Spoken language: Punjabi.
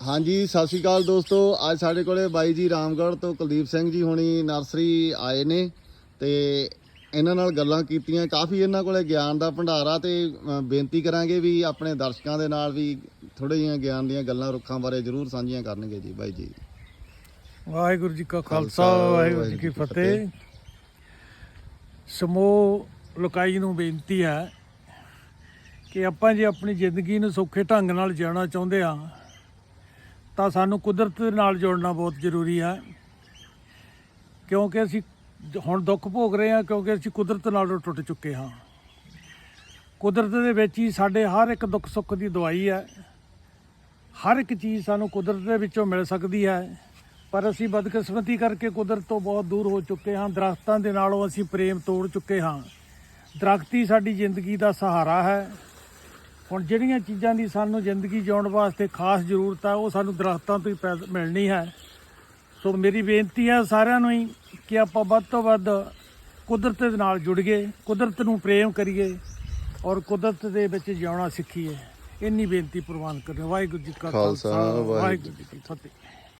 ਹਾਂਜੀ ਸਤਿ ਸ਼੍ਰੀ ਅਕਾਲ ਦੋਸਤੋ। ਅੱਜ ਸਾਡੇ ਕੋਲੇ ਬਾਈ ਜੀ ਰਾਮਗੜ੍ਹ ਤੋਂ ਕੁਲਦੀਪ ਸਿੰਘ ਜੀ ਹੁਣੀ ਨਰਸਰੀ ਆਏ ਨੇ ਤੇ ਇਹਨਾਂ ਨਾਲ ਗੱਲਾਂ ਕੀਤੀਆਂ। ਕਾਫੀ ਇਹਨਾਂ ਕੋਲੇ ਗਿਆਨ ਦਾ ਭੰਡਾਰਾ ਤੇ ਬੇਨਤੀ ਕਰਾਂਗੇ ਵੀ ਆਪਣੇ ਦਰਸ਼ਕਾਂ ਦੇ ਨਾਲ ਵੀ ਥੋੜੇ ਜਿਹੀਆਂ ਗਿਆਨ ਦੀਆਂ ਗੱਲਾਂ ਰੁੱਖਾਂ ਬਾਰੇ ਜ਼ਰੂਰ ਸਾਂਝੀਆਂ ਕਰਨਗੇ ਜੀ ਬਾਈ ਜੀ। ਵਾਹਿਗੁਰੂ ਜੀ ਕਾ ਖਾਲਸਾ ਖਾਲਸਾ, ਵਾਹਿਗੁਰੂ ਜੀ ਕੀ ਫਤਿਹ। ਸਮੂਹ ਲੋਕਾਈ ਨੂੰ ਬੇਨਤੀ ਹੈ ਕਿ ਆਪਾਂ ਜੇ ਆਪਣੀ ਜ਼ਿੰਦਗੀ ਨੂੰ ਸੌਖੇ ਢੰਗ ਨਾਲ ਜਿਉਣਾ ਚਾਹੁੰਦੇ ਆ ਤਾਂ ਸਾਨੂੰ ਕੁਦਰਤ ਦੇ ਨਾਲ ਜੋੜਨਾ ਬਹੁਤ ਜ਼ਰੂਰੀ ਹੈ। ਕਿਉਂਕਿ ਅਸੀਂ ਹੁਣ ਦੁੱਖ ਭੋਗ ਰਹੇ ਹਾਂ, ਕਿਉਂਕਿ ਅਸੀਂ ਕੁਦਰਤ ਨਾਲੋਂ ਟੁੱਟ ਚੁੱਕੇ ਹਾਂ। ਕੁਦਰਤ ਦੇ ਵਿੱਚ ਹੀ ਸਾਡੇ ਹਰ ਇੱਕ ਦੁੱਖ ਸੁੱਖ ਦੀ ਦਵਾਈ ਹੈ। ਹਰ ਇੱਕ ਚੀਜ਼ ਸਾਨੂੰ ਕੁਦਰਤ ਦੇ ਵਿੱਚੋਂ ਮਿਲ ਸਕਦੀ ਹੈ। ਪਰ ਅਸੀਂ ਬਦਕਿਸਮਤੀ ਕਰਕੇ ਕੁਦਰਤ ਤੋਂ ਬਹੁਤ ਦੂਰ ਹੋ ਚੁੱਕੇ ਹਾਂ। ਦਰਖਤਾਂ ਦੇ ਨਾਲੋਂ ਅਸੀਂ ਪ੍ਰੇਮ ਤੋੜ ਚੁੱਕੇ ਹਾਂ। ਦਰਖਤ ਹੀ ਸਾਡੀ ਜ਼ਿੰਦਗੀ ਦਾ ਸਹਾਰਾ ਹੈ। ਹੁਣ ਜਿਹੜੀਆਂ ਚੀਜ਼ਾਂ ਦੀ ਸਾਨੂੰ ਜ਼ਿੰਦਗੀ ਜਿਉਣ ਵਾਸਤੇ ਖਾਸ ਜ਼ਰੂਰਤ ਹੈ ਉਹ ਸਾਨੂੰ ਦਰਖਤਾਂ ਤੋਂ ਹੀ ਮਿਲਣੀ ਹੈ। ਸੋ ਮੇਰੀ ਬੇਨਤੀ ਹੈ ਸਾਰਿਆਂ ਨੂੰ ਹੀ ਕਿ ਆਪਾਂ ਵੱਧ ਤੋਂ ਵੱਧ ਕੁਦਰਤ ਦੇ ਨਾਲ ਜੁੜੀਏ ਕੁਦਰਤ ਨੂੰ ਪ੍ਰੇਮ ਕਰੀਏ ਔਰ ਕੁਦਰਤ ਦੇ ਵਿੱਚ ਜਿਉਣਾ ਸਿੱਖੀਏ। ਇੰਨੀ ਬੇਨਤੀ ਪ੍ਰਵਾਨ ਕਰਨੀ ਵਾਹਿਗੁਰੂ ਜੀ ਕਾ ਖਾਲਸਾ, ਵਾਹਿਗੁਰੂ ਜੀ ਕੀ ਫਤਿਹ।